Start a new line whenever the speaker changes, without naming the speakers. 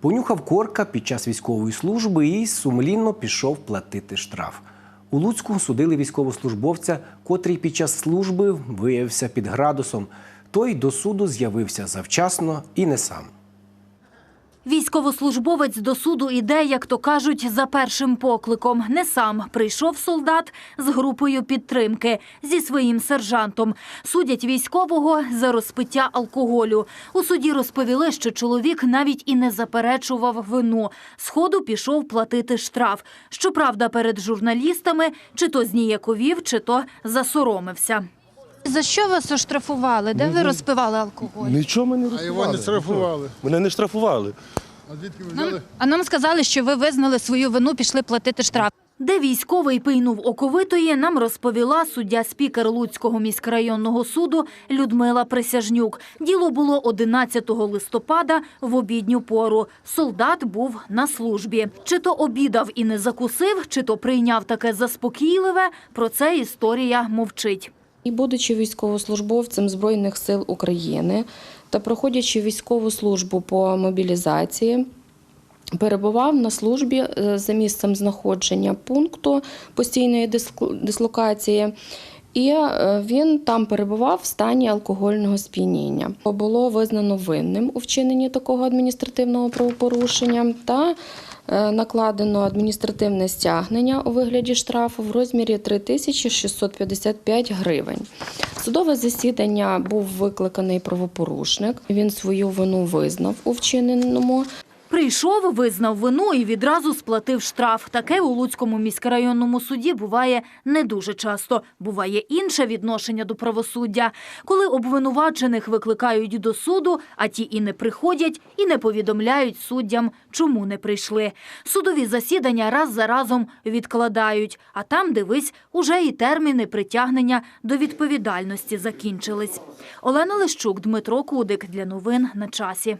Понюхав корка під час військової служби і сумлінно пішов платити штраф. У Луцьку судили військовослужбовця, котрий під час служби виявився під градусом. Той до суду з'явився завчасно і не сам.
Військовослужбовець до суду іде, як то кажуть, за першим покликом. Не сам прийшов солдат з групою підтримки зі своїм сержантом. Судять військового за розпиття алкоголю. У суді розповіли, що чоловік навіть і не заперечував вину. Сходу пішов платити штраф. Щоправда, перед журналістами чи то зніяковів, чи то засоромився. За що вас оштрафували? Де ви розпивали алкоголь?
Нічого ми не
А
розпивали.
його не штрафували.
Мене не штрафували.
А звідки ви
Нам,
взяли?
а нам сказали, що ви визнали свою вину, пішли платити штраф.
Де військовий пийнув оковитої, нам розповіла суддя-спікер Луцького міськрайонного суду Людмила Присяжнюк. Діло було 11 листопада в обідню пору. Солдат був на службі. Чи то обідав і не закусив, чи то прийняв таке заспокійливе, про це історія мовчить.
І будучи військовослужбовцем Збройних сил України та проходячи військову службу по мобілізації, перебував на службі е, за місцем знаходження пункту постійної дислокації. І е, він там перебував в стані алкогольного сп'яніння. Було визнано винним у вчиненні такого адміністративного правопорушення та накладено адміністративне стягнення у вигляді штрафу в розмірі 3655 гривень. Судове засідання був викликаний правопорушник. Він свою вину визнав у вчиненому.
Прийшов, визнав вину і відразу сплатив штраф. Таке у Луцькому міськрайонному суді буває не дуже часто. Буває інше відношення до правосуддя, коли обвинувачених викликають до суду, а ті і не приходять, і не повідомляють суддям, чому не прийшли. Судові засідання раз за разом відкладають, а там, дивись, уже і терміни притягнення до відповідальності закінчились. Олена Лещук, Дмитро Кудик. Для новин на часі.